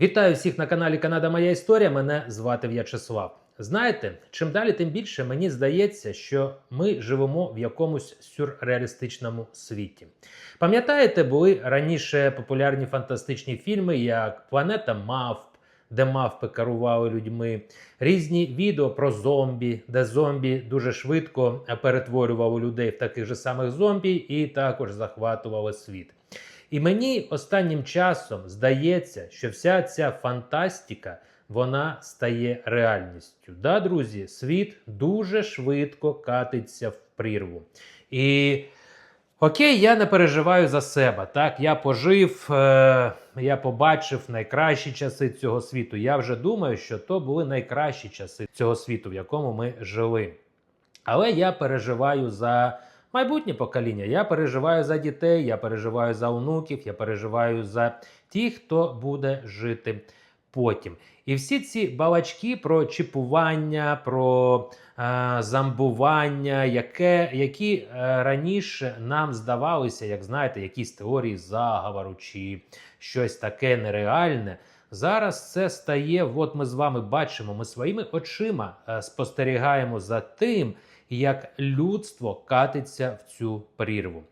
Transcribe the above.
Вітаю всіх на каналі Канада Моя Історія. Мене звати В'ячеслав. Знаєте, чим далі, тим більше мені здається, що ми живемо в якомусь сюрреалістичному світі. Пам'ятаєте, були раніше популярні фантастичні фільми, як Планета мавп, де мавпи керували людьми, різні відео про зомбі, де зомбі дуже швидко перетворювали людей в таких же самих зомбі і також захватували світ. І мені останнім часом здається, що вся ця фантастика вона стає реальністю. Да, друзі, світ дуже швидко катиться в прірву. І окей, я не переживаю за себе. Так, я пожив, е- я побачив найкращі часи цього світу. Я вже думаю, що то були найкращі часи цього світу, в якому ми жили. Але я переживаю за майбутнє покоління. Я переживаю за дітей, я переживаю за онуків, я переживаю за тих, хто буде жити потім. І всі ці балачки про чіпування, про е, замбування, яке, які е, раніше нам здавалися, як знаєте, якісь теорії заговору чи щось таке нереальне. Зараз це стає, от ми з вами бачимо, ми своїми очима е, спостерігаємо за тим, як людство катиться в цю прірву.